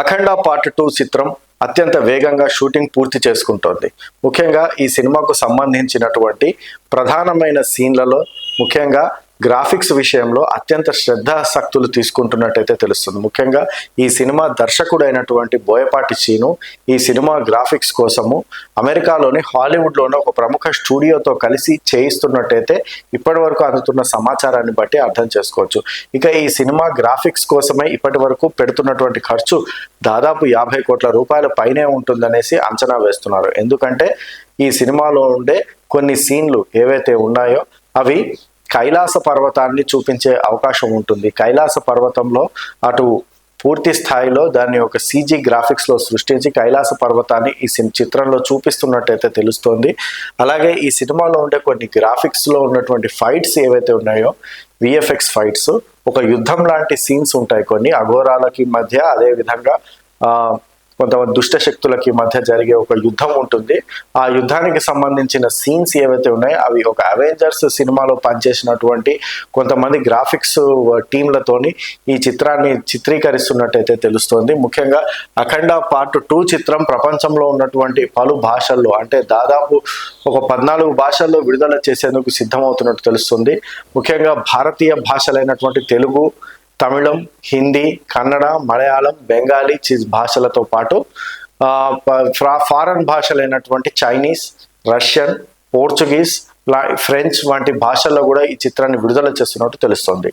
అఖండ part two చిత్రం అత్యంత వేగంగా షూటింగ్ పూర్తి చేసుకుంటోంది. ముఖ్యంగా ఈ సినిమాకు సంబంధించినటువంటి ప్రధానమైన సీన్లలో ముఖ్యంగా గ్రాఫిక్స్ విషయంలో అత్యంత శ్రద్ధాసక్తులు తీసుకుంటున్నట్టయితే తెలుస్తుంది. ముఖ్యంగా ఈ సినిమా దర్శకుడైనటువంటి బోయపాటి చీను ఈ సినిమా గ్రాఫిక్స్ కోసము అమెరికాలోని హాలీవుడ్లోని ఒక ప్రముఖ స్టూడియోతో కలిసి చేయిస్తున్నట్టయితే ఇప్పటి వరకు అందుతున్న సమాచారాన్ని బట్టి అర్థం చేసుకోవచ్చు. ఇక ఈ సినిమా గ్రాఫిక్స్ కోసమే ఇప్పటి వరకు పెడుతున్నటువంటి ఖర్చు దాదాపు యాభై కోట్ల రూపాయల పైనే ఉంటుందనేసి అంచనా వేస్తున్నారు. ఎందుకంటే ఈ సినిమాలో ఉండే కొన్ని సీన్లు ఏవైతే ఉన్నాయో అవి కైలాస పర్వతాన్ని చూపించే అవకాశం ఉంటుంది. కైలాస పర్వతంలో అటు పూర్తి స్థాయిలో దాన్ని ఒక సీజీ గ్రాఫిక్స్లో సృష్టించి కైలాస పర్వతాన్ని ఈ సిన్ చిత్రంలో చూపిస్తున్నట్టయితే తెలుస్తోంది. అలాగే ఈ సినిమాలో ఉండే కొన్ని గ్రాఫిక్స్లో ఉన్నటువంటి ఫైట్స్ ఏవైతే ఉన్నాయో విఎఫ్ఎక్స్ ఫైట్స్ ఒక యుద్ధం లాంటి సీన్స్ ఉంటాయి కొన్ని. అఘోరాలకి మధ్య అదేవిధంగా కొంతమంది దుష్ట శక్తులకి మధ్య జరిగే ఒక యుద్ధం ఉంటుంది. ఆ యుద్ధానికి సంబంధించిన సీన్స్ ఏవైతే ఉన్నాయో అవి ఒక అవెంజర్స్ సినిమాలో పనిచేసినటువంటి కొంతమంది గ్రాఫిక్స్ టీంలతోని ఈ చిత్రాన్ని చిత్రీకరిస్తున్నట్టయితే తెలుస్తోంది. ముఖ్యంగా అఖండ పార్ట్ టూ చిత్రం ప్రపంచంలో ఉన్నటువంటి పలు భాషల్లో అంటే దాదాపు ఒక పద్నాలుగు భాషల్లో విడుదల చేసేందుకు సిద్ధమవుతున్నట్టు తెలుస్తుంది. ముఖ్యంగా భారతీయ భాషలైనటువంటి తెలుగు తమిళం హిందీ కన్నడ మలయాళం బెంగాలీ చిజ్ భాషలతో పాటు ఆ, ఫారెన్ భాషలైనటువంటి చైనీస్ రష్యన్ పోర్చుగీస్ ఫ్రెంచ్ వంటి భాషల్లో కూడా ఈ చిత్రాన్ని విడుదల చేస్తున్నట్టు తెలుస్తోంది.